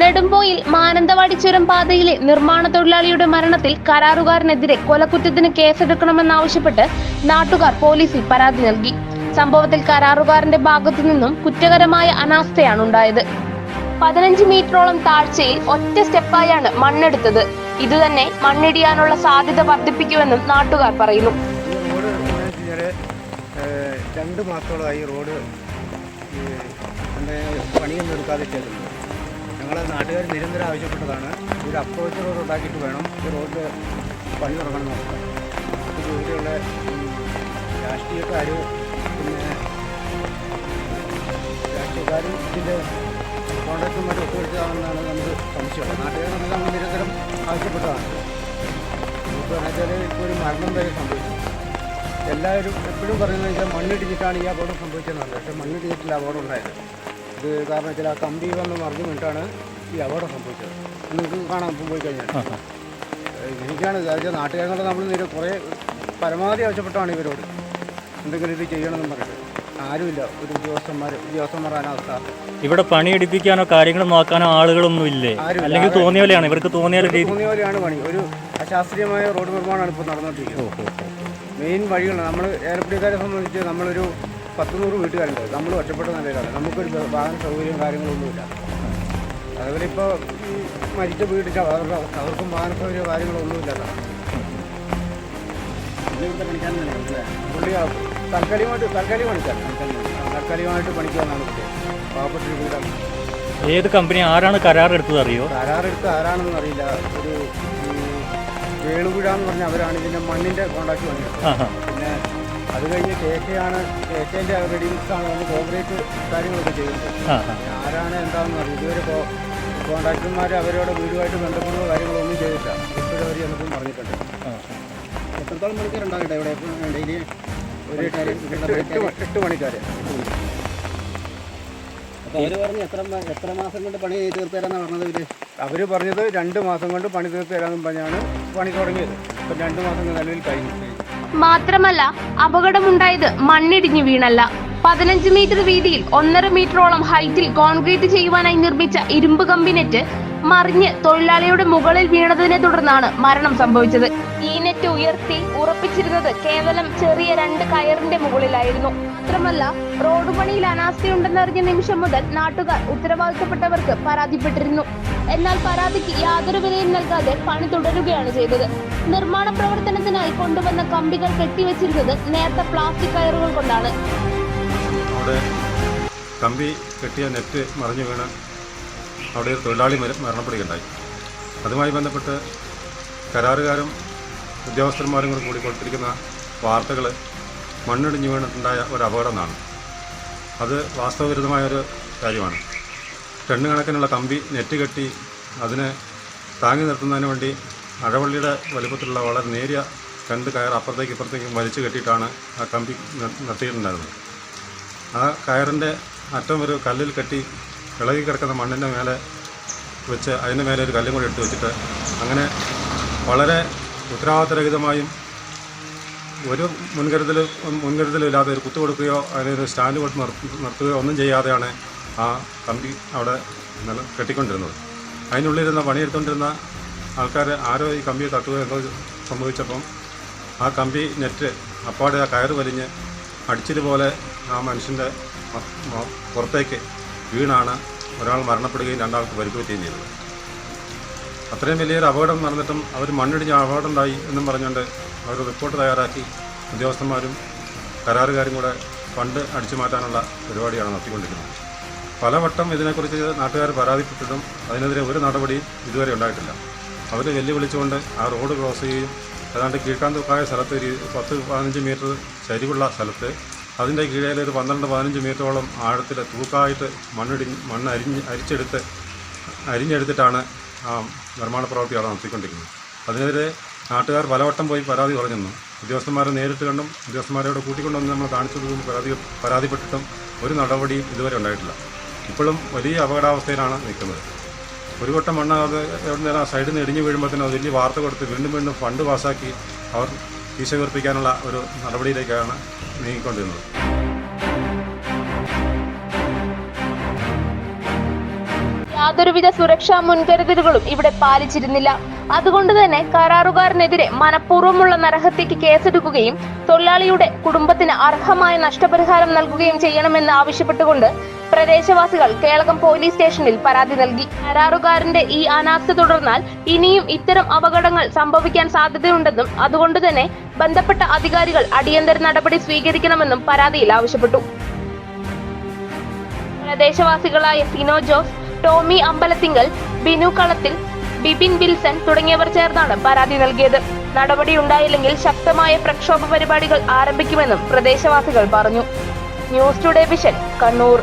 നെടുമ്പോയിൽ മാനന്തവാടി ചുരം പാതയിലെ നിർമ്മാണ തൊഴിലാളിയുടെ മരണത്തിൽ കരാറുകാരനെതിരെ കൊലക്കുറ്റത്തിന് കേസെടുക്കണമെന്നാവശ്യപ്പെട്ട് നാട്ടുകാർ പോലീസിൽ പരാതി നൽകി. സംഭവത്തിൽ കരാറുകാരന്റെ ഭാഗത്തു നിന്നും കുറ്റകരമായ അനാസ്ഥയാണ് ഉണ്ടായത്. പതിനഞ്ച് മീറ്ററോളം താഴ്ചയിൽ ഒറ്റ സ്റ്റെപ്പായാണ് മണ്ണെടുത്തത്. ഇതുതന്നെ മണ്ണിടിയാനുള്ള സാധ്യത വർദ്ധിപ്പിക്കുമെന്നും നാട്ടുകാർ പറയുന്നു. രണ്ട് മാസത്തോളമായി റോഡ് പണിയൊന്നും എടുക്കാതെ ഞങ്ങൾ നാട്ടുകാർ നിരന്തരം ആവശ്യപ്പെട്ടതാണ്. ഒരു അപ്രോച്ച് റോഡ് ഉണ്ടാക്കിയിട്ട് വേണം. ഈ റോഡ് പണി തുടങ്ങണം നോക്കാം ഇതുപോലെയുള്ള രാഷ്ട്രീയക്കാർ പിന്നെ രാഷ്ട്രീയക്കാരും ഇതിന്റെ കോൺട്രാക്ടർമാർ ഒത്തുവെച്ചതാണെന്നാണ് നമുക്ക് സംശയം നാട്ടുകാർ നമ്മൾ നിരന്തരം ആവശ്യപ്പെട്ടതാണ്. നമുക്ക് വെച്ചാൽ ഇപ്പോൾ ഒരു മരണം വരെ സംഭവിച്ചു. എല്ലാവരും എപ്പോഴും പറയുന്നത് വെച്ചാൽ മണ്ണിടിച്ചിട്ടാണ് ഈ അപകടം സംഭവിച്ചതെന്നുള്ളത് പക്ഷേ മണ്ണിടിച്ചിട്ടില്ല അപകടം ഉണ്ടായത് ഇത് കാരണം വെച്ചാൽ ആ കമ്പി വന്ന് മറിഞ്ഞു വീണിട്ടാണ് ഈ അപകടം സംഭവിച്ചത്. നിങ്ങൾക്ക് കാണാൻ പോയി കഴിഞ്ഞാൽ. എനിക്കാണ് അതായത് നാട്ടുകാരോട് നമ്മൾ നേരെ കുറേ പരമാവധി ആവശ്യപ്പെട്ടാണ് ഇവരോട്. എന്തെങ്കിലും ഇത് ചെയ്യണമെന്നും പറഞ്ഞിട്ട്. ആരുമില്ല. ഒരു ഉദ്യോഗസ്ഥന്മാർ ഉദ്യോഗസ്ഥന്മാർ അനാവസ്ഥ ഇവിടെ പണിയെടുപ്പിക്കാനോ കാര്യങ്ങൾ നോക്കാനോ ആളുകളൊന്നും ഇല്ലേ? അല്ലെങ്കിൽ തോന്നിയ പോലെയാണ് ഇവർക്ക് തോന്നിയ തോന്നിയ പോലെയാണ് പണി. ഒരു അശാസ്ത്രീയമായ റോഡ് നിർമ്മാണമാണ് ഇപ്പോൾ നടന്നുകൊണ്ടിരിക്കുന്നത്. മെയിൻ വഴികളാണ് നമ്മൾ ഏലപ്പിടിക്കാരെ സംബന്ധിച്ച് നമ്മളൊരു പത്ത് നൂറ് വീട്ടുകാരുണ്ട്. നമ്മൾ ഒറ്റപ്പെട്ട നിലയിലാണ്. നമുക്കൊരു വാഹന സൗകര്യവും കാര്യങ്ങളൊന്നുമില്ല അതുപോലെ ഇപ്പോൾ ഈ മരിച്ച വീട്ടിൽ അവരുടെ അവർക്കും വാഹന സൗകര്യമോ കാര്യങ്ങളൊന്നുമില്ലാതാണ് പുള്ളി തൽക്കാലികമായിട്ട് തൽക്കാലിക താൽക്കാലിക തൽക്കാലികമായിട്ട് പണിക്കാന്നാണ് പുള്ളി. പാവപ്പെട്ടൊരു വീടാണ് ഏത് കമ്പനി ആരാണ് കരാർ എടുത്തത് അറിയോ? കരാറെടുത്ത് ആരാണെന്ന് അറിയില്ല. ഒരു വേളുപുഴ എന്ന് പറഞ്ഞ അവരാണ് ഇതിന്റെ മണ്ണിന്റെ കോണ്ടാക്ട് വന്നത് ആഹാ. പിന്നെ അത് കഴിഞ്ഞ് കെ കെ ആണ് കെ കെന്റെ റെഡിമിക്സ് ആണ് വന്ന് കോൺക്രീറ്റ് കാര്യങ്ങളൊക്കെ ചെയ്യുന്നത്. ആരാണ് എന്താണെന്ന് അറിയില്ല. ഇതുവരെ ഇപ്പോൾ കോൺട്രാക്ടർമാർ അവരോട് വീടുമായിട്ട് ബന്ധപ്പെടുന്ന കാര്യങ്ങളൊന്നും ചെയ്തില്ല ഇപ്പോഴും അവർ എന്നൊക്കെ പറഞ്ഞിട്ടുണ്ട്. എത്രത്തോളം മണിക്കൂറുണ്ടാകട്ടെ ഇവിടെ ഡെയിലി? ഒരു എട്ട് മണിക്കാർ അപ്പോൾ അവർ പറഞ്ഞു എത്ര എത്ര മാസം കൊണ്ട് പണി തീർത്തരാന്നാണ് പറഞ്ഞത് ഇവർ? അവർ പറഞ്ഞത് രണ്ട് മാസം കൊണ്ട് പണി തീർത്തരാന്നും തരാമെന്ന് പറഞ്ഞാണ് പണി തുടങ്ങിയത്. മാത്രമല്ല അപകടമുണ്ടായത് മണ്ണിടിഞ്ഞു വീണല്ല. പതിനഞ്ച് മീറ്റർ വീതിയിൽ ഒന്നര മീറ്ററോളം ഹൈറ്റിൽ കോൺക്രീറ്റ് ചെയ്യുവാനായി നിർമ്മിച്ച ഇരുമ്പ് കമ്പിനെറ്റ് മറിഞ്ഞ് തൊഴിലാളിയുടെ മുകളിൽ വീണതിനെ തുടർന്നാണ് മരണം സംഭവിച്ചത്. ഈ നെറ്റ് ഉയർത്തി ഉറപ്പിച്ചിരുന്നത് കേവലം ചെറിയ രണ്ട് കയറിന്റെ മുകളിലായിരുന്നു. മാത്രമല്ല റോഡ് പണിയിൽ അനാസ്ഥയുണ്ടെന്നറിഞ്ഞ നിമിഷം മുതൽ നാട്ടുകാർ ഉത്തരവാദിത്തപ്പെട്ടവർക്ക് പരാതിപ്പെട്ടിരുന്നു. എന്നാൽ പരാതിക്ക് യാതൊരു വിലയും നൽകാതെ പണി തുടരുകയാണ് ചെയ്തത്. നിർമ്മാണ പ്രവർത്തനത്തിനായി കൊണ്ടുവന്ന കമ്പികൾ കെട്ടിവെച്ചിരുന്നത് നേർത്ത പ്ലാസ്റ്റിക് കയറുകൾ കൊണ്ടാണ്. കമ്പി കെട്ടിയ നെറ്റ് മറിഞ്ഞു വീണ് അവിടെ ഒരു തൊഴിലാളി മര- മരണപ്പെടുകയുണ്ടായി. അതുമായി ബന്ധപ്പെട്ട് കരാറുകാരും ഉദ്യോഗസ്ഥന്മാരും കൂടി കൂടി കൊടുത്തിരിക്കുന്ന വാർത്തകൾ മണ്ണിടിഞ്ഞു വീണിട്ടുണ്ടായ ഒരു അപകടമാണ് അത് വാസ്തവവിരുദ്ധമായൊരു കാര്യമാണ്. ടണ്ണ് കണക്കിനുള്ള കമ്പി നെറ്റ് കെട്ടി അതിനെ താങ്ങി നിർത്തുന്നതിന് വേണ്ടി അഴവള്ളിയുടെ വലുപ്പത്തിലുള്ള വളരെ നേരിയ രണ്ട് കയർ അപ്പുറത്തേക്ക് ഇപ്പുറത്തേക്കും വലിച്ചു കെട്ടിയിട്ടാണ് ആ കമ്പി നിർത്തിയിട്ടുണ്ടായിരുന്നത്. ആ കയറിന്റെ അറ്റം ഒരു കല്ലിൽ കെട്ടി ഇളകി കിടക്കുന്ന മണ്ണിന്റെ മേലെ വെച്ച് അതിന്റെ മേലെ ഒരു കല്ലും കൂടി എടുത്ത് വെച്ചിട്ട് അങ്ങനെ വളരെ ഉത്തരവാദിത്തരഹിതമായും ഒരു മുൻകരുതൽ മുൻകരുതലില്ലാതെ ഒരു കുത്തു കൊടുക്കുകയോ അതിനൊരു സ്റ്റാൻഡ് കൊടുത്ത് നിർത്തി നിർത്തുകയോ ഒന്നും ചെയ്യാതെയാണ് ആ കമ്പി അവിടെ നില കെട്ടിക്കൊണ്ടിരുന്നത്. അതിനുള്ളിലിരുന്ന പണിയെടുത്തുകൊണ്ടിരുന്ന ആൾക്കാർ ആരോ ഈ കമ്പിയെ തട്ടുക എന്തോ സംഭവിച്ചപ്പം ആ കമ്പി നെറ്റ് അപ്പാടെ ആ കയറ് വലിഞ്ഞ് അടിച്ചതുപോലെ ആ മനുഷ്യന്റെ പുറത്തേക്ക് വീണാണ് ഒരാൾ മരണപ്പെടുകയും രണ്ടാൾക്ക് പരിക്ക് പറ്റുകയും ചെയ്തത്. അത്രയും വലിയൊരു അപകടം നടന്നിട്ടും അവർ മണ്ണിടിഞ്ഞ അപകടം ഉണ്ടായി എന്നും പറഞ്ഞുകൊണ്ട് അവർ റിപ്പോർട്ട് തയ്യാറാക്കി. ഉദ്യോഗസ്ഥന്മാരും കരാറുകാരും കൂടെ ഫണ്ട് അടിച്ചു മാറ്റാനുള്ള പരിപാടിയാണ് നടത്തിക്കൊണ്ടിരിക്കുന്നത്. പലവട്ടം ഇതിനെക്കുറിച്ച് നാട്ടുകാർ പരാതിപ്പെട്ടിട്ടും അതിനെതിരെ ഒരു നടപടിയും ഇതുവരെ ഉണ്ടായിട്ടില്ല. അവർ വെല്ലുവിളിച്ചുകൊണ്ട് ആ റോഡ് ക്രോസ് ചെയ്യുകയും ഏതാണ്ട് കീഴ്ക്കാന്തൂക്കായ സ്ഥലത്ത് പത്ത് പതിനഞ്ച് മീറ്റർ ചരിവുള്ള സ്ഥലത്ത് അതിന്റെ കീഴയിൽ ഒരു പന്ത്രണ്ട് പതിനഞ്ച് മീറ്ററോളം ആഴത്തിൽ തൂക്കായിട്ട് മണ്ണിടി മണ്ണ് അരിഞ്ഞ് അരിച്ചെടുത്ത് അരിഞ്ഞെടുത്തിട്ടാണ് നിർമ്മാണ പ്രവൃത്തിയാണ് നടത്തിക്കൊണ്ടിരിക്കുന്നത് അതിനെതിരെ നാട്ടുകാർ പലവട്ടം പോയി പരാതി പറഞ്ഞിരുന്നു. ഉദ്യോഗസ്ഥന്മാരെ നേരിട്ട് കണ്ടും ഉദ്യോഗസ്ഥന്മാരോട് കൂട്ടിക്കൊണ്ടുവന്ന് നമ്മൾ കാണിച്ചു കൊടുക്കുന്ന പരാതി പരാതിപ്പെട്ടിട്ടും ഒരു നടപടിയും ഇതുവരെ ഉണ്ടായിട്ടില്ല. ഇപ്പോഴും വലിയ അപകടാവസ്ഥയിലാണ് നിൽക്കുന്നത്. ഒരു വട്ടം മണ്ണ് അത് എവിടെ ആ സൈഡിൽ നിന്ന് ഇടിഞ്ഞു വീഴുമ്പോഴത്തേനും അത് വലിയ വാർത്ത കൊടുത്ത് വീണ്ടും വീണ്ടും ഫണ്ട് പാസ്സാക്കി അവർ വീർപ്പിക്കാനുള്ള ഒരു നടപടിയിലേക്കാണ് നീങ്ങിക്കൊണ്ടിരുന്നത്. യാതൊരുവിധ സുരക്ഷാ മുൻകരുതലുകളും ഇവിടെ പാലിച്ചിരുന്നില്ല. അതുകൊണ്ട് തന്നെ കരാറുകാരനെതിരെ മനഃപൂർവമുള്ള നരഹത്യക്ക് കേസെടുക്കുകയും തൊഴിലാളിയുടെ കുടുംബത്തിന് അർഹമായ നഷ്ടപരിഹാരം നൽകുകയും ചെയ്യണമെന്ന് ആവശ്യപ്പെട്ടുകൊണ്ട് പ്രദേശവാസികൾ കേളകം പോലീസ് സ്റ്റേഷനിൽ പരാതി നൽകി. കരാറുകാരന്റെ ഈ അനാസ്ഥ തുടർന്നാൽ ഇനിയും ഇത്തരം അപകടങ്ങൾ സംഭവിക്കാൻ സാധ്യതയുണ്ടെന്നും അതുകൊണ്ട് തന്നെ ബന്ധപ്പെട്ട അധികാരികൾ അടിയന്തര നടപടി സ്വീകരിക്കണമെന്നും പരാതിയിൽ ആവശ്യപ്പെട്ടു. പ്രദേശവാസികളായ സിനോ ജോസ് ടോമി അമ്പലത്തിങ്കൽ ബിനു കളത്തിൽ ബിബിൻ വിൽസൺ തുടങ്ങിയവർ ചേർന്നാണ് പരാതി നൽകിയത്. നടപടിയുണ്ടായില്ലെങ്കിൽ ശക്തമായ പ്രക്ഷോഭ പരിപാടികൾ ആരംഭിക്കുമെന്നും പ്രദേശവാസികൾ പറഞ്ഞു. News today vision Kannur.